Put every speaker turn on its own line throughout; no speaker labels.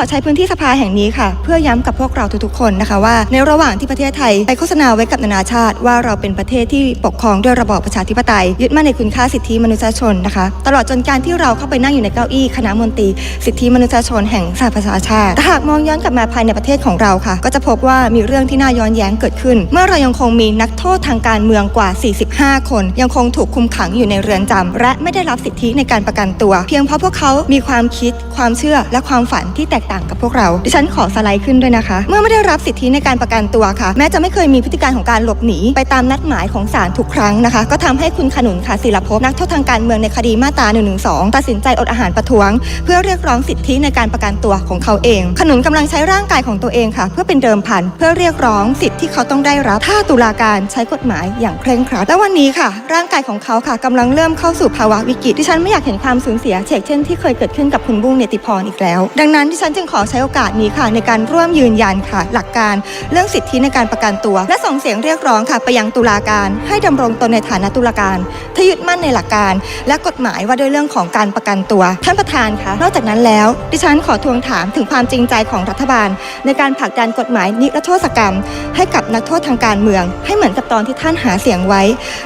อใช้พื้นที่สภาแห่งนี้ค่ะ เพื่อย้ำกับพวกเราทุกๆคนนะคะว่า ในระหว่างที่ประเทศไทยไปโฆษณาไว้กับนานาชาติ ว่าเราเป็นประเทศที่ปกครองด้วยระบอบประชาธิปไตย ยึดมั่นในคุณค่าสิทธิมนุษยชนนะคะ ตลอดจนการที่เราเข้าไปนั่งอยู่ในเก้าอี้คณะมนตรีสิทธิมนุษยชนแห่งสหประชาชาติแต่หากมองย้อนกลับมาภายในประเทศของเราค่ะ ก็จะพบว่ามีเรื่องที่น่าย้อนแย้งเกิดขึ้น เมื่อเรายังคงมีนักโทษทางการเมืองกว่า 45 คน ยังคงถูกคุมขังอยู่ในเรือนจำและไม่ได้รับสิทธิในการประกันตัว เพียงเพราะพวกเขามีความคิด ความเชื่อและความฝันที่แตกต่างกับพวกเรา ดิฉันขอสไลด์ขึ้นด้วยนะคะ เมื่อไม่ได้รับสิทธิในการประกันตัวค่ะ แม้จะไม่เคยมีพฤติการของการหลบหนี ไปตามนัดหมายของศาลทุกครั้งนะคะ ก็ทำให้คุณขนุนค่ะศิลภพนักโทษทางการเมืองในคดีมาตรา1นึตัดสินใจอดอาหารประท้วง เพื่อเรียกร้องสิทธิในการประกันตัวของเขาเอง ขนุนกำลังใช้ร่างกายของตัวเองค่ะ เพื่อเป็นเดิมพันเพื่อเรียกร้องสิทธิที่เขาต้องได้รับถ้าตุลาการใช้กฎหมายอย่างเคร่งครัดและวันนี้ค่ะ ร่างกายของเขาค่ะกำลังเริ่มเข้าสู่ภาวะวิกฤตที่ฉันไม่อยากเห็นความสูญเสียเช่นที่เคยเกิดขึ้นกับคุณบุ้งเนติพรอีกแล้ว ดังนั้นที่ฉันจึงขอใช้โอกาสนี้ค่ะ ในการร่วมยืนยันค่ะ หลักการเรื่องสิทธิในการประกันตัว และส่งเสียงเรียกร้องค่ะไปยังตุลาการ ให้ดำรงตนในฐานะตุลาการที่ยึดมั่นในหลักการ และกฎหมายว่าด้วยเรื่องของการประกันตัว ท่านประธานคะนอกจากนั้นแล้ว ดิฉันขอทวงถามถึงความจริงใจของรัฐบาล ในการผลักดันกฎหมายนิรโทษกรรม ให้กับนักโทษทางการเมือง ให้เหมือนกับตอนที่ท่านหาเสียงไว้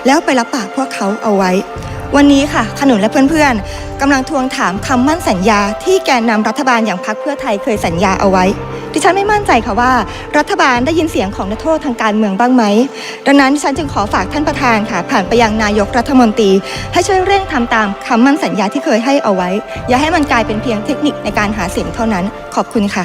แล้วไปรับปากพวกเขาเอาไว้ วันนี้ค่ะขนุนและเพื่อนๆกำลังทวงถามคำมั่นสัญญาที่แกนนำรัฐบาลอย่างพรรคเพื่อไทยเคยสัญญาเอาไว้ ดิฉันไม่มั่นใจค่ะว่า รัฐบาลได้ยินเสียงของนักโทษทางการเมืองบ้างไหม ดังนั้นดิฉันจึงขอฝากท่านประธานค่ะ ผ่านไปยังนายกรัฐมนตรี ให้ช่วยเร่งทำตามคำมั่นสัญญาที่เคยให้เอาไว้ อย่าให้มันกลายเป็นเพียงเทคนิคในการหาเสียงเท่านั้น ขอบคุณค่ะ